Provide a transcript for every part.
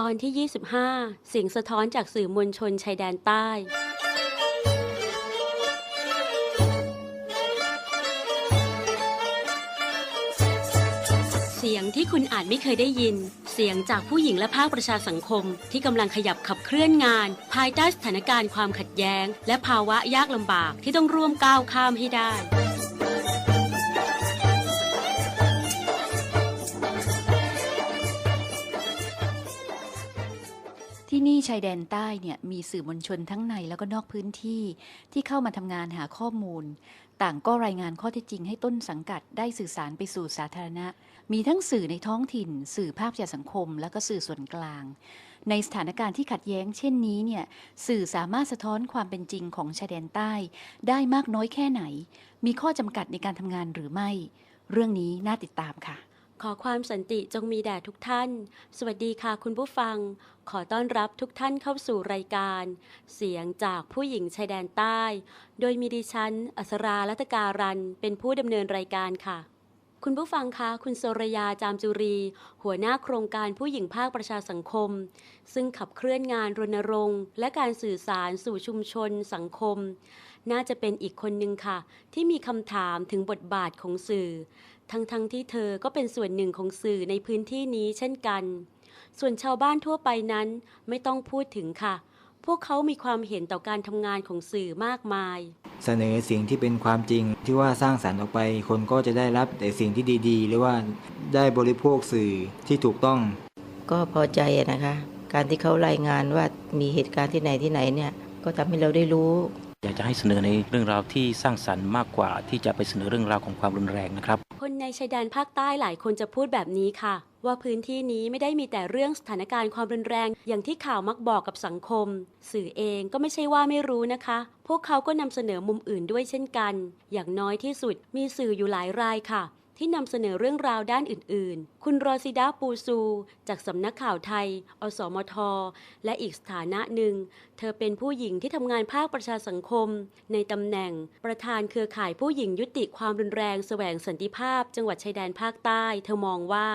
ตอนที่ 25 เสียงสะท้อนจากสื่อมวลชนชายแดนใต้ เสียงที่คุณอาจไม่เคยได้ยิน เสียงจากผู้หญิงและภาคประชาสังคม ที่กำลังขยับขับเคลื่อนงาน ภายใต้สถานการณ์ความขัดแย้ง และภาวะยากลำบากที่ต้องร่วมก้าวข้ามให้ได้ นี่ชายแดนใต้เนี่ยมีสื่อมวลชนทั้งในแล้วก็นอกพื้นที่ที่เข้ามาทำงานหาข้อมูล ต่างก็รายงานข้อเท็จจริงให้ต้นสังกัดได้สื่อสารไปสู่สาธารณะ มีทั้งสื่อในท้องถิ่น สื่อภาคประชาสังคม แล้วก็สื่อส่วนกลาง ในสถานการณ์ที่ขัดแย้ง เช่นนี้เนี่ยสื่อสามารถสะท้อนความเป็นจริงของชายแดนใต้ ได้มากน้อยแค่ไหน มีข้อจำกัดในการทำงานหรือไม่ เรื่องนี้น่าติดตามค่ะ ขอความสันติจงมีแด่ทุกท่าน สวัสดีค่ะคุณผู้ฟัง ขอต้อนรับทุกท่านเข้าสู่รายการ เสียงจากผู้หญิงชายแดนใต้ โดยมีดิฉัน อัสราลัตการัน เป็นผู้ดำเนินรายการค่ะ คุณผู้ฟังคะ คุณโสรยาจามจุรี หัวหน้าโครงการผู้หญิงภาคประชาสังคม ซึ่งขับเคลื่อนงานรณรงค์ และการสื่อสารสู่ชุมชน สังคม น่าจะเป็นอีกคนหนึ่งค่ะ ที่มีคำถามถึงบทบาทของสื่อ ทั้งๆทที่เธอก็เป็นส่วนหนึ่งของสื่อในพื้นที่นี้เช่นกัน ส่วนชาวบ้านทั่วไปนั้นไม่ต้องพูดถึงค่ะ พวกเขามีความเห็นต่อการทำงานของสื่อมากมาย เสนอสิ่งที่เป็นความจริงที่ว่าสร้างสรรค์ออกไป คนก็จะได้รับแต่สิ่งที่ดีๆ หรือว่าได้บริโภคสื่อที่ถูกต้อง ก็พอใจอะนะคะ การที่เขารายงานว่ามีเหตุการณ์ที่ไหนที่ไหนเนี่ย ก็ทำให้เราได้รู้ อยากจะให้เสนอในเรื่องราวที่สร้างสรรค์มากกว่า ที่จะไปเสนอเรื่องราวของความรุนแรงนะครับ คนในชายแดนภาคใต้หลายคนจะพูดแบบนี้ค่ะ ว่าพื้นที่นี้ไม่ได้มีแต่เรื่องสถานการณ์ความรุนแรง อย่างที่ข่าวมักบอกกับสังคม สื่อเองก็ไม่ใช่ว่าไม่รู้นะคะ พวกเขาก็นำเสนอมุมอื่นด้วยเช่นกัน อย่างน้อยที่สุดมีสื่ออยู่หลายรายค่ะ ที่นำเสนอเรื่องราวด้านอื่น ๆ คุณโรซิดาปูซู จากสำนักข่าวไทย อสมท และอีกสถานะหนึ่ง เธอเป็นผู้หญิงที่ทำงานภาคประชาสังคม ในตำแหน่ง ประธานเครือข่ายผู้หญิงยุติความรุนแรงแสวงสันติภาพ จังหวัดชายแดนภาคใต้ เธอมองว่า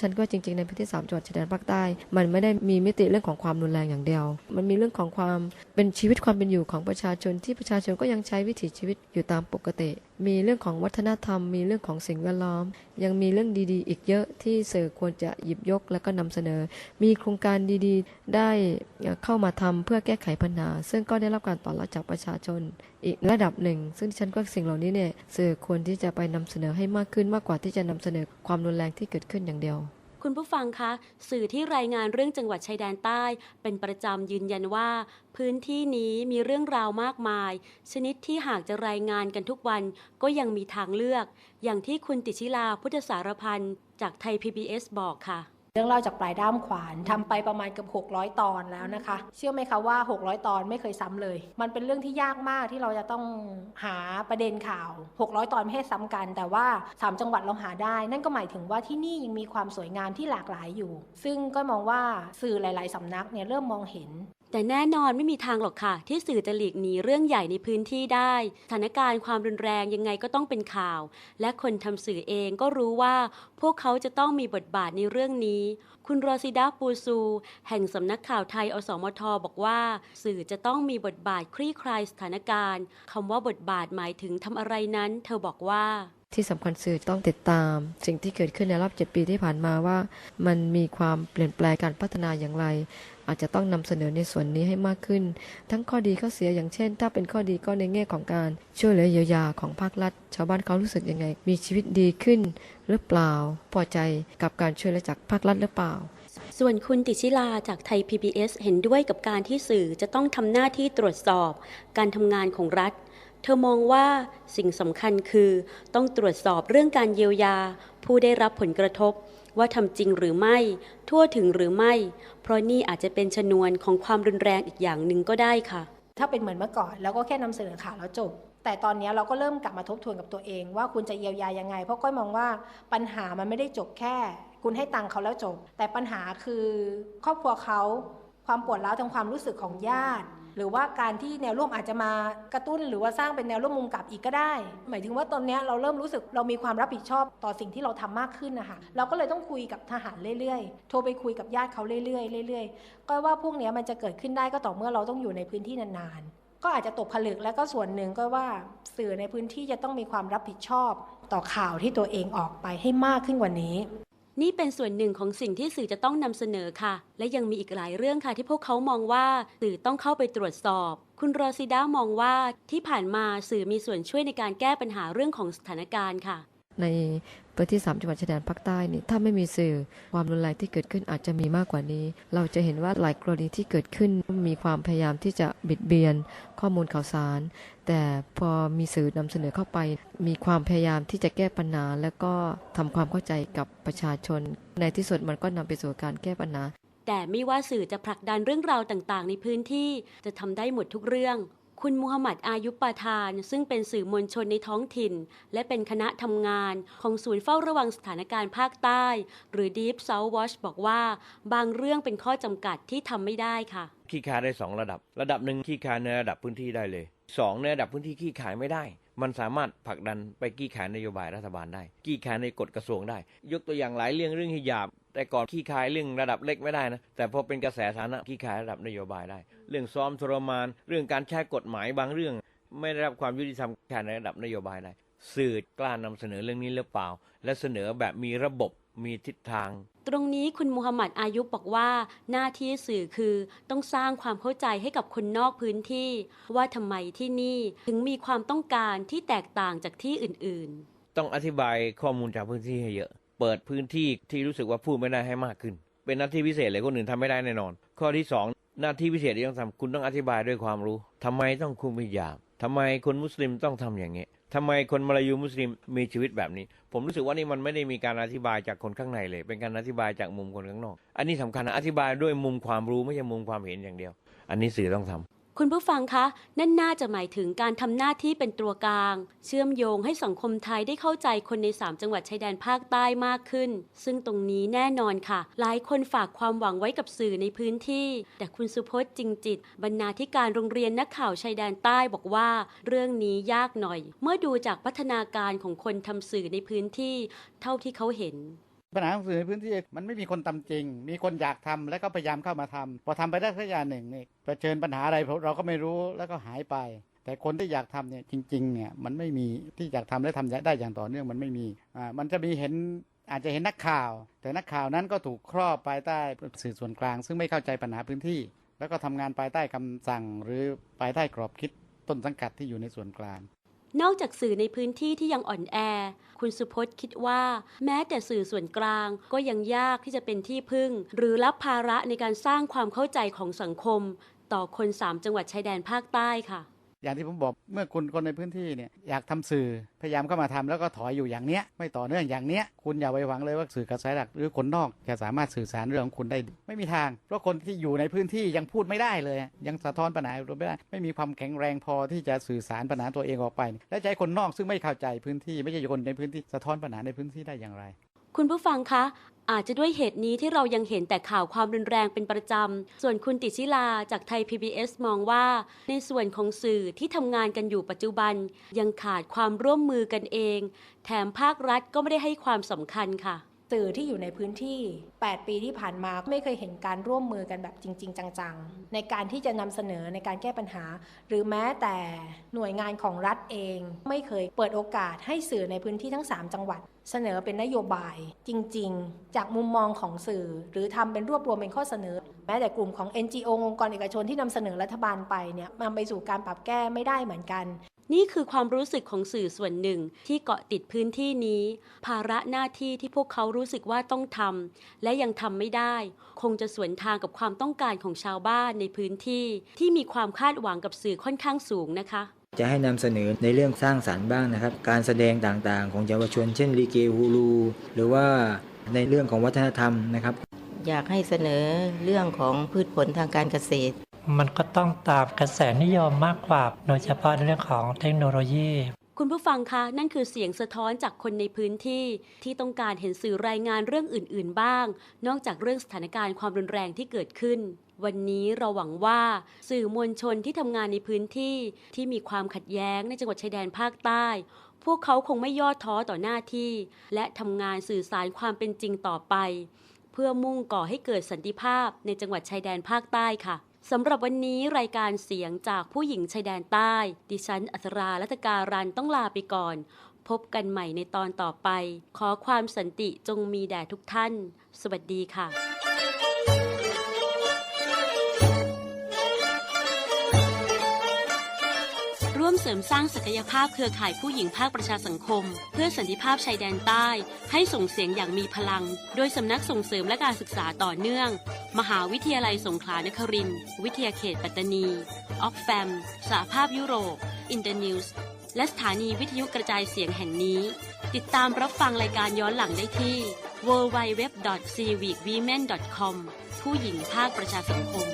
ฉันก็จริงๆในพื้นที่สามจังหวัดชายแดนภาคใต้ มันไม่ได้มีมิติเรื่องของความรุนแรงอย่างเดียว มันมีเรื่องของความเป็นชีวิตความเป็นอยู่ของประชาชนที่ประชาชนก็ยังใช้วิถีชีวิตอยู่ตามปกติมีเรื่องของวัฒนธรรม มีเรื่องของสิ่งแวดล้อม ยังมีเรื่องดีๆ อีกเยอะที่สื่อควรจะหยิบยกและก็นำเสนอ มีโครงการดีๆ ได้เข้ามาทำเพื่อแก้ไขปัญหา ซึ่งก็ได้รับการตอบรับจากประชาชน อีกระดับหนึ่ง ซึ่งฉันก็สิ่งเหล่านี้เนี่ยสื่อควรที่จะไปนำเสนอให้มากขึ้นมากกว่าที่จะนำเสนอความรุนแรงที่เกิดขึ้นอย่างเดียว คุณผู้ฟังคะ สื่อที่รายงานเรื่องจังหวัดชายแดนใต้ เป็นประจำยืนยันว่า พื้นที่นี้มีเรื่องราวมากมาย ชนิดที่หากจะรายงานกันทุกวันก็ยังมีทางเลือก อย่างที่คุณติชิลาพุทธสารพันธ์จากไทย PBS บอกค่ะ เรื่องเล่าจากปลายด้ามขวานทำไปประมาณเกือบ600 ตอนแล้วนะคะ เชื่อไหมคะว่า 600 ตอนไม่เคยซ้ำเลย มันเป็นเรื่องที่ยากมากที่เราจะต้องหาประเด็นข่าว 600 ตอนไม่ให้ซ้ำกัน แต่ว่า 3 จังหวัดเราหาได้ นั่นก็หมายถึงว่าที่นี่ยังมีความสวยงามที่หลากหลายอยู่ ซึ่งก็มองว่าสื่อหลาย ๆสำนักเนี่ยเริ่มมองเห็น แต่แน่นอนไม่มีทางหรอกค่ะ ที่สื่อจะหลีกหนีเรื่องใหญ่ในพื้นที่ได้สถานการณ์ความรุนแรงยังไงก็ต้องเป็นข่าว และคนทำสื่อเองก็รู้ว่า พวกเขาจะต้องมีบทบาทในเรื่องนี้ คุณโรซิดาปูซู แห่งสำนักข่าวไทยอสมทบอกว่า สื่อจะต้องมีบทบาทคลี่คลายสถานการณ์คำว่าบทบาทหมายถึงทำอะไรนั้น เธอบอกว่าที่สำคัญสื่อต้องติดตาม สิ่งที่เกิดขึ้นในรอบ 7 ปีที่ผ่านมาว่า มันมีความเปลี่ยนแปลงการพัฒนาอย่างไร อาจจะต้องนำเสนอในส่วนนี้ให้มากขึ้น ทั้งข้อดีข้อเสียอย่างเช่น ถ้าเป็นข้อดีก็ในแง่ของการช่วยเหลือเยียวยาของภาครัฐ ชาวบ้านเขารู้สึกยังไง มีชีวิตดีขึ้น หรือเปล่า พอใจกับการช่วยเหลือจากภาครัฐหรือเปล่าส่วนคุณติชิลาจากไทย PBS เห็นด้วยกับการที่สื่อจะต้องทำหน้าที่ตรวจสอบ การทำงานของรัฐ ธอมองว่าสิ่งสำคัญคือต้องตรวจสอบเรื่องการเยียวยา ผู้ได้รับผลกระทบ ว่าทำจริงหรือไม่ ทั่วถึงหรือไม่ เพราะนี่อาจจะเป็นชนวนของความรุนแรงอีกอย่างหนึ่งก็ได้ค่ะ ถ้าเป็นเหมือนเมื่อก่อนแล้วก็แค่นำเสนอข่าวแล้วจบ แต่ตอนนี้เราก็เริ่มกลับมาทบทวนกับตัวเอง ว่าคุณจะเยียวยายังไง เพราะก้อยมองว่าปัญหามันไม่ได้จบแค่ คุณให้ตังค์เขาแล้วจบ แต่ปัญหาคือ ครอบครัวเขาความปวดร้าวทางความรู้สึกของญาติ หรือว่าการที่แนวร่วมอาจจะมากระตุ้น หรือว่าสร้างเป็นแนวร่วมมุมกลับอีกก็ได้ หมายถึงว่าตอนนี้เราเริ่มรู้สึกเรามีความรับผิดชอบต่อสิ่งที่เราทำมากขึ้นนะคะเราก็เลยต้องคุยกับทหารเรื่อยๆ โทรไปคุยกับญาติเขาเรื่อยๆเรื่อยๆก็ว่าพวกนี้มันจะเกิดขึ้นได้ก็ต่อเมื่อเราต้องอยู่ในพื้นที่นานๆ ก็อาจจะตกผลึกแล้วก็ส่วนหนึ่งก็ว่าสื่อในพื้นที่จะต้องมีความรับผิดชอบ ต่อข่าวที่ตัวเองออกไปให้มากขึ้นกว่านี้ นี่เป็นส่วนหนึ่งของสิ่งที่สื่อจะต้องนำเสนอค่ะ และยังมีอีกหลายเรื่องค่ะที่พวกเขามองว่าสื่อต้องเข้าไปตรวจสอบ คุณโรซิด้ามองว่าที่ผ่านมาสื่อมีส่วนช่วยในการแก้ปัญหาเรื่องของสถานการณ์ค่ะ ในพื้นที่3จังหวัดชายแดนภาคใต้นี่ถ้าไม่มีสื่อความรุนแรงที่เกิดขึ้นอาจจะมีมากกว่านี้ เราจะเห็นว่าหลายกรณีที่เกิดขึ้นมีความพยายามที่จะบิดเบียนข้อมูลข่าวสาร แต่พอมีสื่อนำเสนอเข้าไป มีความพยายามที่จะแก้ปัญหา และก็ทำความเข้าใจกับประชาชน ในที่สุดมันก็นำไปสู่การแก้ปัญหาแต่ไม่ว่าสื่อจะผลักดันเรื่องราวต่างๆ ในพื้นที่จะทำได้หมดทุกเรื่อง คุณมูฮัมหมัดอายุปปาทาน ซึ่งเป็นสื่อมวลชนในท้องถิ่น และเป็นคณะทำงานของศูนย์เฝ้าระวังสถานการณ์ภาคใต้ หรือ Deep South Watch บอกว่า บางเรื่องเป็นข้อจำกัดที่ทำไม่ได้ค่ะ ขี้ขาได้สองระดับ ระดับหนึ่งขี้ขาในระดับพื้นที่ได้เลยสองในระดับพื้นที่ขี้ขายไม่ได้ มันสามารถผลักดันไปขี้ขายนโยบายรัฐบาลได้ขี้ขายในกฎกระทรวงได้ ยกตัวอย่างหลายเรื่องเรื่องฮิญาบ แต่ก่อนขี้ขายเรื่องระดับเล็กไม่ได้นะ แต่พอเป็นกระแสสาธารณะขี้ขายระดับนโยบายได้ เรื่องซ้อมทรมาน เรื่องการใช้กฎหมายบางเรื่อง ไม่ได้รับความยุติธรรมขี้ขายในระดับนโยบายได้ สื่อกล้านำเสนอเรื่องนี้หรือเปล่า และเสนอแบบมีระบบมีทิศทาง ตรงนี้คุณมูฮัมหมัดอายุบอกว่า หน้าที่สื่อคือต้องสร้างความเข้าใจให้กับคนนอกพื้นที่ ว่าทำไมที่นี่ถึงมีความต้องการที่แตกต่างจากที่อื่น ๆ ต้องอธิบายข้อมูลจากพื้นที่ให้เยอะ เปิดพื้นที่ที่รู้สึกว่าพูดไม่ได้ให้มากขึ้น เป็นหน้าที่พิเศษเลยคนอื่นทำไม่ได้แน่นอน ข้อที่สองหน้าที่พิเศษที่ต้องทำคุณต้องอธิบายด้วยความรู้ทำไมต้องคุมฮิญาบทำไมคนมุสลิมต้องทำอย่างนี้ทำไมคนมาลายูมุสลิมมีชีวิตแบบนี้ ผมรู้สึกว่านี่มันไม่ได้มีการอธิบายจากคนข้างในเลย เป็นการอธิบายจากมุมคนข้างนอก อันนี้สำคัญอธิบายด้วยมุมความรู้ไม่ใช่มุมความเห็นอย่างเดียว อันนี้สื่อต้องทำ คุณผู้ฟังคะ นั่นน่าจะหมายถึงการทำหน้าที่เป็นตัวกลาง เชื่อมโยงให้สังคมไทยได้เข้าใจคนใน 3 จังหวัดชายแดนภาคใต้มากขึ้น ซึ่งตรงนี้แน่นอนค่ะ หลายคนฝากความหวังไว้กับสื่อในพื้นที่ แต่คุณสุพจน์จริงจิต บรรณาธิการโรงเรียนนักข่าวชายแดนใต้บอกว่า เรื่องนี้ยากหน่อย เมื่อดูจากพัฒนาการของคนทำสื่อในพื้นที่ เท่าที่เขาเห็น ปัญหาของสื่อในพื้นที่มันไม่มีคนทำจริง มีคนอยากทำแล้วก็พยายามเข้ามาทำพอทำไปได้สักอย่างหนึ่งเนี่ยเผชิญปัญหาอะไรเราก็ไม่รู้แล้วก็หายไป แต่คนที่อยากทำเนี่ยจริงๆเนี่ยมันไม่มีที่อยากทำและทำได้อย่างต่อเนื่องมันไม่มีอ่ามันจะมีเห็นอาจจะเห็นนักข่าว แต่นักข่าวนั้นก็ถูกครอบภายใต้สื่อส่วนกลาง ซึ่งไม่เข้าใจปัญหาพื้นที่ แล้วก็ทำงานภายใต้คำสั่ง หรือภายใต้กรอบคิดต้นสังกัดที่อยู่ในส่วนกลาง นอกจากสื่อในพื้นที่ที่ยังอ่อนแอ คุณสุพจน์คิดว่า แม้แต่สื่อส่วนกลางก็ยังยากที่จะเป็นที่พึ่ง หรือรับภาระในการสร้างความเข้าใจของสังคม ต่อคนสามจังหวัดชายแดนภาคใต้ค่ะ อย่างที่ผมบอกเมื่อคุณคนในพื้นที่เนี่ยอยากทำสื่อพยายามเข้ามาทำแล้วก็ถอยอยู่อย่างเนี้ยไม่ต่อเนื่องอย่างเนี้ยคุณอย่าไปหวังเลยว่าสื่อกระแสหลักหรือคนนอกจะสามารถสื่อสารเรื่องของคุณได้ไม่มีทาง เพราะคนที่อยู่ในพื้นที่ยังพูดไม่ได้เลย ยังสะท้อนปัญหาตัวไม่ได้ ไม่มีความแข็งแรงพอที่จะสื่อสารปัญหาตัวเองออกไป และจะให้คนนอกซึ่งไม่เข้าใจพื้นที่ ไม่ใช่คนในพื้นที่สะท้อนปัญหาในพื้นที่ได้อย่างไร คุณผู้ฟังคะ อาจจะด้วยเหตุนี้ที่เรายังเห็นแต่ข่าวความรุนแรงเป็นประจำ ส่วนคุณติชิลาจากไทย PBS มองว่า ในส่วนของสื่อที่ทำงานกันอยู่ปัจจุบัน ยังขาดความร่วมมือกันเอง แถมภาครัฐก็ไม่ได้ให้ความสำคัญค่ะ สื่อที่อยู่ในพื้นที่ 8 ปีที่ผ่านมาไม่เคยเห็นการร่วมมือกันแบบจริง ๆ จัง ๆ ในการที่จะนำเสนอในการแก้ปัญหา หรือแม้แต่หน่วยงานของรัฐเอง ไม่เคยเปิดโอกาสให้สื่อในพื้นที่ทั้ง 3 จังหวัด เสนอเป็นนโยบายจริง ๆ จากมุมมองของสื่อ หรือทำเป็นรวบรวมเป็นข้อเสนอ แม้แต่กลุ่มของ NGO องค์กรเอกชนที่นำเสนอรัฐบาลไปเนี่ยนำไปสู่การปรับแก้ไม่ได้เหมือนกัน นี่คือความรู้สึกของสื่อส่วนหนึ่งที่เกาะติดพื้นที่นี้ ภาระหน้าที่ที่พวกเขารู้สึกว่าต้องทำและยังทำไม่ได้ คงจะสวนทางกับความต้องการของชาวบ้านในพื้นที่ ที่มีความคาดหวังกับสื่อค่อนข้างสูงนะคะจะให้นำเสนอในเรื่องสร้างสารรค์บ้างนะครับ การแสดงต่างๆ ของเยาวชน เช่นลีเกฮูลูหรือว่าในเรื่องของวัฒนธรรมนะครับ อยากให้เสนอเรื่องของพืชผลทางการเกษตร มันก็ต้องตามกระแสนิยมมากกว่า โดยเฉพาะในเรื่องของเทคโนโลยีคุณผู้ฟังคะนั่นคือเสียงสะท้อนจากคนในพื้นที่ที่ต้องการเห็นสื่อรายงานเรื่องอื่น ๆ บ้าง นอกจากเรื่องสถานการณ์ความรุนแรงที่เกิดขึ้น วันนี้เราหวังว่าสื่อมวลชนที่ทำงานในพื้นที่ที่มีความขัดแย้งในจังหวัดชายแดนภาคใต้ พวกเขาคงไม่ย่อท้อต่อหน้าที่ และทำงานสื่อสารความเป็นจริงต่อไป เพื่อมุ่งก่อให้เกิดสันติภาพในจังหวัดชายแดนภาคใต้ค่ะ สำหรับวันนี้รายการเสียงจากผู้หญิงชายแดนใต้ ดิฉันอัศราลัตการันต้องลาไปก่อน พบกันใหม่ในตอนต่อไป ขอความสันติจงมีแด่ทุกท่าน สวัสดีค่ะ สริมสร้างศักยภาพเครือข่ายผู้หญิงภาคประชาสังคม เพื่อสันติภาพชายแดนใต้ ให้ส่งเสียงอย่างมีพลัง โดยสำนักส่งเสริมและการศึกษาต่อเนื่อง มหาวิทยาลัยสงขลานครินทร์วิทยาเขตปัตตานีออกแฟมสหภาพยุโรป อินเตอร์นิวส์และสถานีวิทยุกระจายเสียงแห่งนี้ ติดตามรับฟังรายการย้อนหลังได้ที่ www.civicwomen.com ผู้หญิงภาคประชาสังคม